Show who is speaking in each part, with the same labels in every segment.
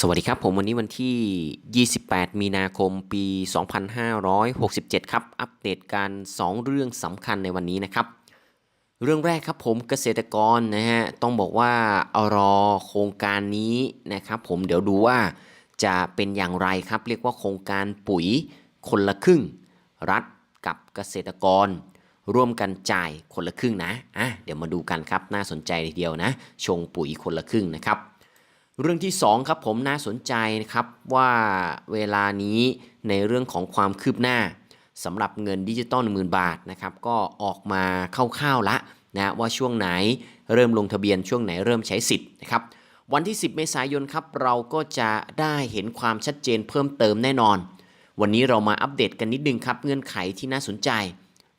Speaker 1: สวัสดีครับ ผมวันนี้วันที่ 28 มีนาคม ปี 2567 ครับ อัปเดตการ 2 เรื่องสำคัญในวันนี้นะครับ เรื่องแรกครับผมเกษตรกรนะฮะ ต้องบอกว่าเอารอโครงการนี้นะครับผมเดี๋ยวดูว่าจะเป็นอย่างไรครับ เรียกว่าโครงการปุ๋ยคนละครึ่ง รัฐกับเกษตรกร ร่วมกันจ่ายคนละครึ่งนะอะเดี๋ยวมาดูกันครับน่าสนใจทีเดียวนะ ชงปุ๋ยคนละครึ่งนะครับ เรื่องที่ 2 ครับผมน่าสนใจนะครับว่าเวลานี้ในเรื่องของความคืบหน้าสำหรับเงินดิจิตอล10,000บาทนะครับก็ออกมาคร่าวๆละนะว่าช่วงไหนเริ่มลงทะเบียนช่วงไหนเริ่มใช้สิทธิ์นะครับวันที่ 10 เมษายนครับเราก็จะได้เห็นความชัดเจนเพิ่มเติมแน่นอน วันนี้เรามาอัปเดตกันนิดนึงครับเงื่อนไขที่น่าสนใจ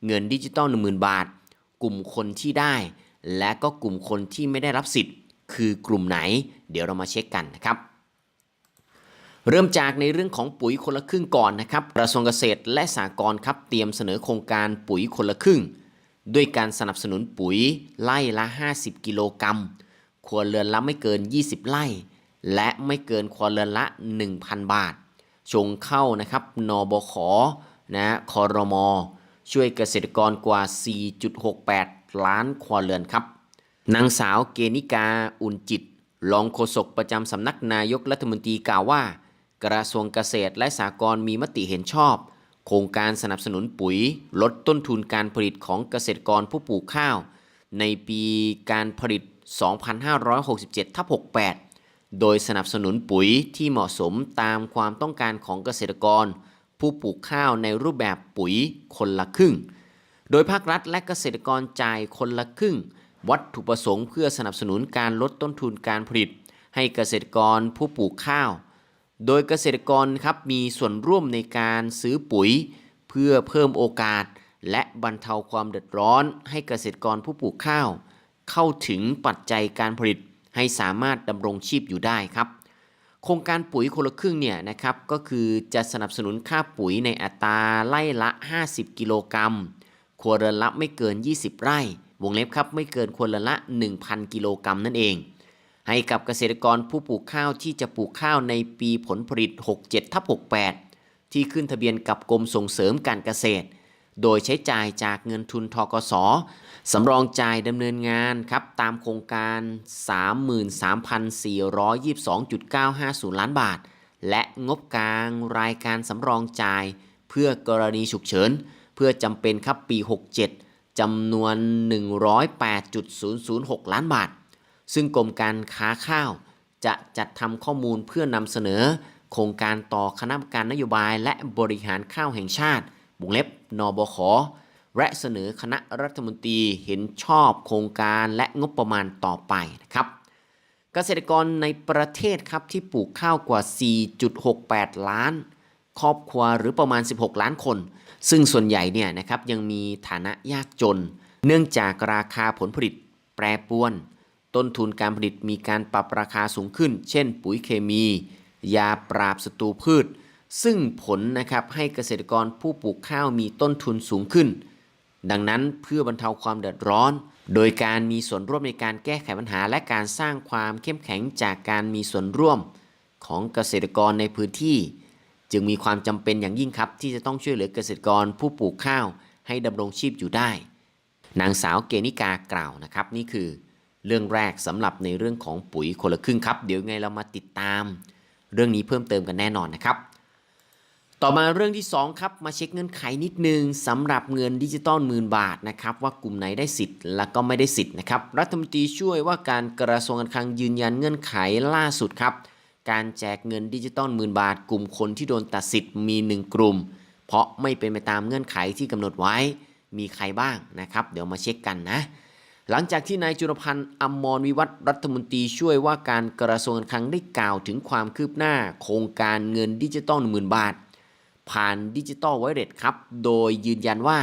Speaker 1: เงินดิจิตอล10,000บาท กลุ่มคนที่ได้ และก็กลุ่มคนที่ไม่ได้รับสิทธิ์ คือกลุ่มไหน เดี๋ยวเรามาเช็คกันนะครับ เริ่มจากในเรื่องของปุ๋ยคนละครึ่งก่อนนะครับกระทรวงเกษตรและสหกรณ์ครับเตรียมเสนอโครงการปุ๋ยคนละครึ่ง ด้วยการสนับสนุนปุ๋ยไล่ละ 50 กิโลกรัมครัวเรือนละไม่เกิน 20 ไร่ และไม่เกินครัวเรือนละ 1,000 บาท ชงเข้านะครับนบขนะคอรมอช่วยเกษตรกรกว่า 4.68 ล้านครัวเรือนครับ นางสาวเกณิกา อุ่นจิต รองโฆษกประจำสำนักนายกรัฐมนตรีกล่าวว่า กระทรวงเกษตรและสหกรณ์มีมติเห็นชอบ โครงการสนับสนุนปุ๋ย ลดต้นทุนการผลิตของเกษตรกรผู้ปลูกข้าว ในปีการผลิต 2567ทับ68 โดยสนับสนุนปุ๋ยที่เหมาะสมตามความต้องการของเกษตรกร ผู้ปลูกข้าวในรูปแบบปุ๋ยคนละครึ่ง โดยภาครัฐและเกษตรกรจ่ายคนละครึ่ง วัตถุประสงค์เพื่อสนับสนุนการลดต้นทุนการผลิต ให้เกษตรกรผู้ปลูกข้าว โดยเกษตรกรครับมีส่วนร่วมในการซื้อปุ๋ย เพื่อเพิ่มโอกาส และบรรเทาความเดือดร้อน ให้เกษตรกรผู้ปลูกข้าว เข้าถึงปัจจัยการผลิต ให้สามารถดำรงชีพอยู่ได้ครับ โครงการปุ๋ยคนละครึ่งเนี่ยนะครับก็คือจะสนับสนุนค่าปุ๋ยในอัตราไล่ละ 50 กิโลกรัมครัวเรือนละไม่เกิน 20 ไร่ วงเล็บครับไม่เกินครัวเรือนละ 1,000 กิโลกรัมนั่นเอง ให้กับเกษตรกรผู้ปลูกข้าวที่จะปลูกข้าวในปีผลผลิต 67ทับ68 ที่ขึ้นทะเบียนกับกรมส่งเสริมการเกษตร โดยใช้จ่ายจากเงินทุนทกสสำรองจ่ายดำเนินงานครับตามโครงการ 33,422.950 ล้านบาท และงบกลางรายการสำรองจ่าย เพื่อกรณีฉุกเฉิน เพื่อจำเป็นครับปี 67 จำนวน 108.006 ล้านบาท ซึ่งกรมการค้าข้าว จะจัดทำข้อมูลเพื่อนำเสนอ โครงการต่อคณะกรรมการนโยบายและบริหารข้าวแห่งชาติวงเล็บ นบขและเสนอคณะรัฐมนตรีเห็นชอบโครงการและงบประมาณต่อไปนะครับ เกษตรกรในประเทศครับที่ปลูกข้าวกว่า 4.68 ล้าน ครอบครัวหรือประมาณ 16 ล้านคน ซึ่งส่วนใหญ่เนี่ยนะครับยังมีฐานะยากจน เนื่องจากราคาผลผลิตแปรปรวน ต้นทุนการผลิตมีการปรับราคาสูงขึ้น เช่น ปุ๋ยเคมี ยาปราบศัตรูพืช ซึ่งผลนะครับให้เกษตรกรผู้ปลูกข้าวมีต้นทุนสูงขึ้น ดังนั้นเพื่อบรรเทาความเดือดร้อน โดยการมีส่วนร่วมในการแก้ไขปัญหา และการสร้างความเข้มแข็งจากการมีส่วนร่วมของเกษตรกรในพื้นที่ จึงมีความจำเป็นอย่างยิ่งครับ ที่จะต้องช่วยเหลือเกษตรกรผู้ปลูกข้าว ให้ดำรงชีพอยู่ได้ นางสาวเกณิกากล่าวนะครับ นี่คือเรื่องแรกสำหรับในเรื่องของปุ๋ยคนละครึ่งครับ เดี๋ยวไงเรามาติดตาม เรื่องนี้เพิ่มเติมกันแน่นอนนะครับ ต่อมาเรื่องที่ 2 ครับ มาเช็คเงื่อนไขนิดนึงสำหรับเงินดิจิตอลหมื่นบาทนะครับ ว่ากลุ่มไหนได้สิทธิ์และก็ไม่ได้สิทธิ์นะครับรัฐมนตรีช่วยว่าการกระทรวงการคลังยืนยันเงื่อนไขล่าสุดครับ การแจกเงินดิจิตอลหมื่นบาท กลุ่มคนที่โดนตัดสิทธิ์มี 1 กลุ่ม เพราะไม่เป็นไปตามเงื่อนไขที่กำหนดไว้มีใครบ้างนะครับ เดี๋ยวมาเช็คกันนะ หลังจากที่นายจุลพันธ์อมรวิวัฒน์รัฐมนตรีช่วยว่าการกระทรวงการคลังได้กล่าวถึงความคืบหน้า โครงการเงินดิจิตอลหมื่นบาท ผ่านดิจิตอลไวเลสครับ โดยยืนยันว่า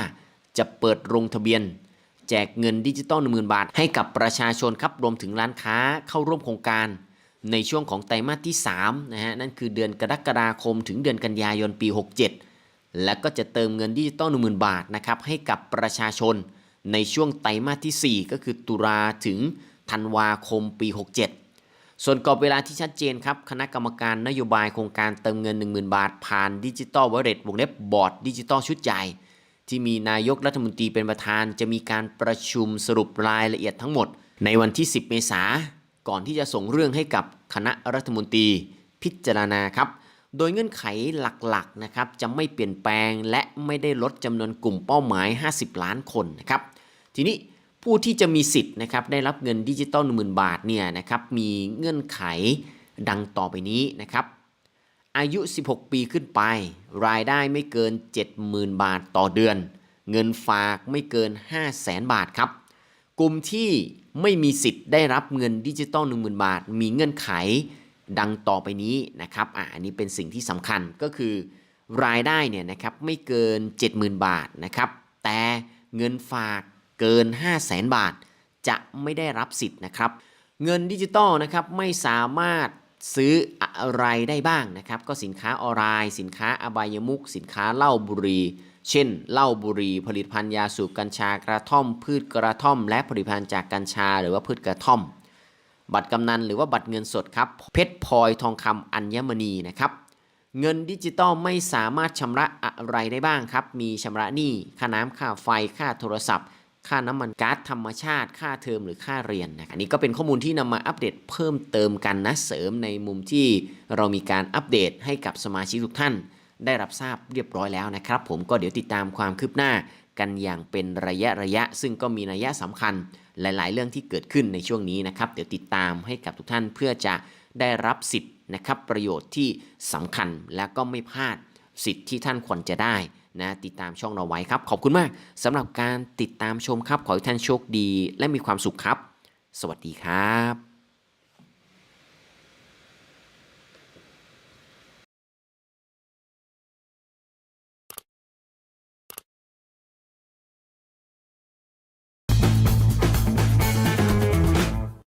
Speaker 1: จะเปิดลงทะเบียน แจกเงินดิจิตอล10,000บาท ให้กับประชาชนครับรวมถึงร้านค้าเข้าร่วมโครงการ ในช่วงของไตรมาสที่3นะฮะนั่นคือเดือนกรกฎาคมถึงเดือนกันยายนปี 67 และก็จะเติมเงินดิจิตอล10,000 บาทนะครับให้กับประชาชน ในช่วงไตรมาสที่ 4 ก็คือตุลาถึงธันวาคมปี 67 ส่วนกรอบเวลาที่ชัดเจนครับ คณะกรรมการนโยบายโครงการเติมเงิน 10,000 บาท ผ่านดิจิตอลวอลเล็ตวงเล็บบอร์ดดิจิตอลชุดใหญ่ ที่มีนายกรัฐมนตรีเป็นประธาน จะมีการประชุมสรุปรายละเอียดทั้งหมด ในวันที่ 10 เมษา ก่อนที่จะส่งเรื่องให้กับคณะรัฐมนตรีพิจารณาครับ โดยเงื่อนไขหลักๆนะครับจะไม่เปลี่ยนแปลงและไม่ได้ลดจำนวนกลุ่มเป้าหมาย 50 ล้านคนนะครับ ทีนี้ผู้ที่จะมีสิทธิ์นะครับได้รับเงินดิจิตอล10,000บาทเนี่ยนะครับมีเงื่อนไขดังต่อไปนี้นะครับ อายุ 16 ปีขึ้นไป รายได้ไม่เกิน 70,000 บาทต่อเดือน เงินฝากไม่เกิน 500,000บาทครับ กลุ่มที่ ไม่มีสิทธิ์ได้รับเงินดิจิตอล10,000 บาท มีเงื่อนไขดังต่อไปนี้นะครับอ่าอันนี้เป็นสิ่งที่สำคัญก็คือ รายได้เนี่ยนะครับไม่เกิน 70,000 บาทนะครับ แต่เงินฝากเกิน 500,000บาท จะไม่ได้รับสิทธิ์นะครับ เงินดิจิตอลนะครับไม่สามารถ ซื้ออะไรได้บ้างนะครับ ก็สินค้าออนไลน์สินค้าอบายมุก สินค้าเหล้าบุหรี เช่นเหล้าบุหรีผลิตภัณฑ์ยาสูบกัญชากระท่อม พืชกระท่อม และผลิตภัณฑ์จากกัญชา หรือว่าพืชกระท่อม บัตรกำนันหรือว่าบัตรเงินสดครับเพชรพลอยทองคำอัญมณีนะครับเงินดิจิตอลไม่สามารถชำระอะไรได้บ้างครับ มีชำระหนี้ค่าน้ำค่าไฟค่าโทรศัพท์ ค่าน้ำมันก๊าซธรรมชาติ ค่าเทอมหรือค่าเรียนนะอันนี้ก็เป็นข้อมูลที่นำมาอัปเดตเพิ่มเติมกันนะเสริมในมุมที่เรามีการอัปเดตให้กับสมาชิกทุกท่าน ได้รับทราบเรียบร้อยแล้วนะครับ ผมก็เดี๋ยวติดตามความคืบหน้ากันอย่างเป็นระยะระยะ ซึ่งก็มีนัยสำคัญหลาย ๆ เรื่องที่เกิดขึ้นในช่วงนี้นะครับ เดี๋ยวติดตามให้กับทุกท่านเพื่อจะได้รับสิทธิ์นะครับประโยชน์ที่สำคัญและก็ไม่พลาดสิทธิ์ที่ท่านควรจะได้ นะติดตามช่องเราไว้ครับ ขอบคุณมากสำหรับการติดตามชมครับ ขอให้ท่านโชคดี และมีความสุขครับ สวัสดีครับ